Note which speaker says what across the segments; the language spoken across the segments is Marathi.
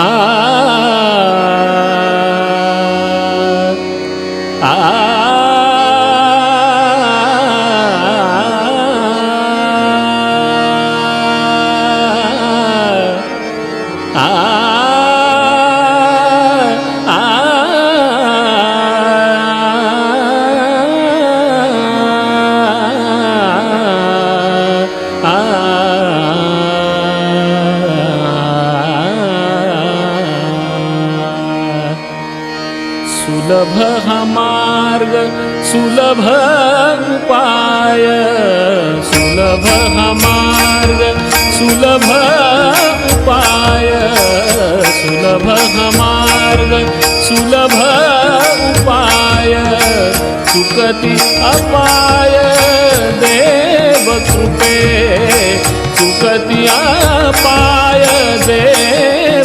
Speaker 1: ah. सुलभ हा मार्ग सुलभ उपाय सुलभ हा मार्ग सुलभ उपाय सुलभ हा मार्ग सुलभ उपाय सुकती अपाय देव कृपे। सुकती अपाय देव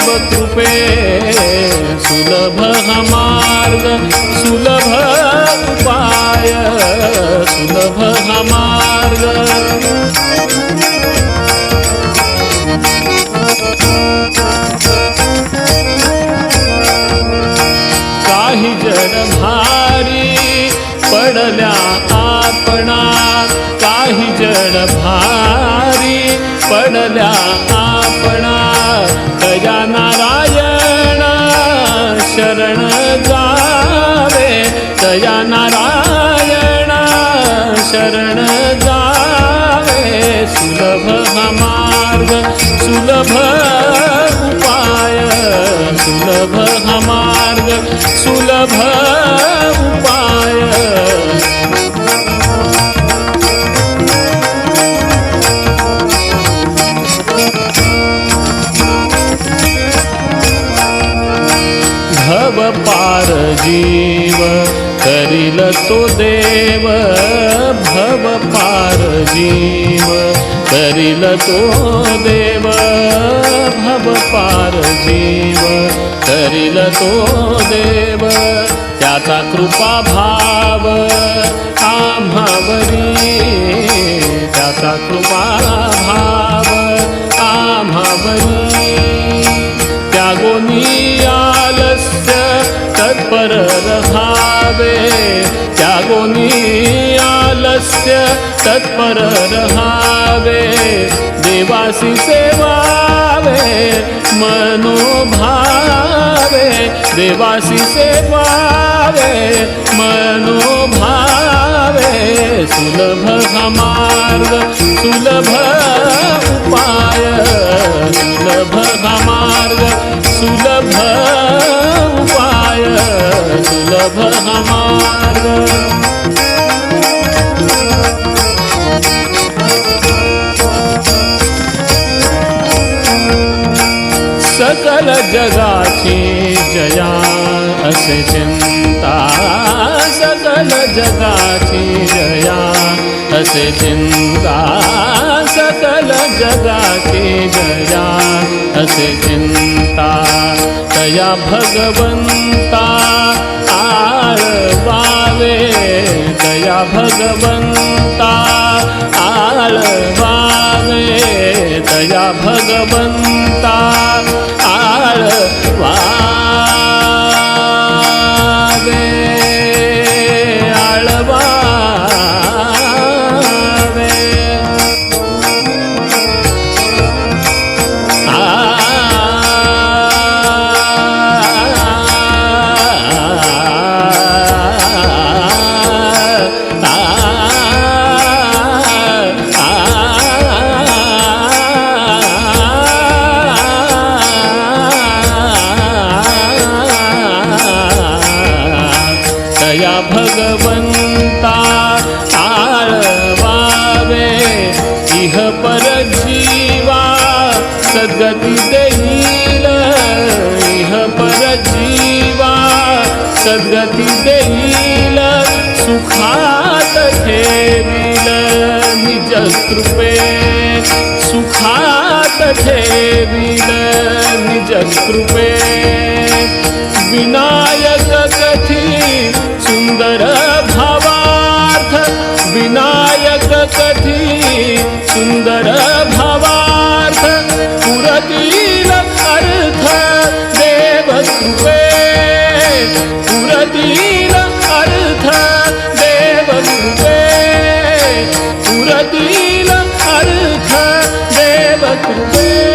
Speaker 1: कृपे सुलभ हा मार्ग सुलभ उपाय सुलभ हा मार्ग काही जड भारी पडल्या आपणा शरण जावे सुलभ हमार्ग सुलभ उपाय सुलभ हमार्ग सुलभ उपाय। भव पारजी तो देव भव पार जीव करील तो देव भव पार जीव करील तो देव त्याचा कृपा भाव आम्हावरी त्याचा कृपा भाव आम्हावरी. त्यागोनी आलस्य तत्पर त्यागोनी आलस्य तत्पर रहावे, देवासी सेवावे, मनोभावे, देवासी सेवावे, मनोभावे, सुलभ हा मार्ग सुलभ उपाय, सुलभ हा मार्ग सुलभ उपाय सुलभ हा मार्ग सकल जगाची जया असे चिंता। सकल जगाची जया असे चिंता। सकल जगाची जया असे चिंता। तया भगवंता तार वावे दया भगवंता। आल वावे दया भगवंता। भगवंता आळवावे. इह पर जीवा सद्गती देईल. इह पर जीवा सद्गती देईल. सुखात ठेवील निज कृपे. सुखात ठेवील निज कृपे. सुन्दर भावार्थ पुरतील अर्थ देव कृपे पुरतील अर्थ देव कृपे पुरतील अर्थ देव कृपे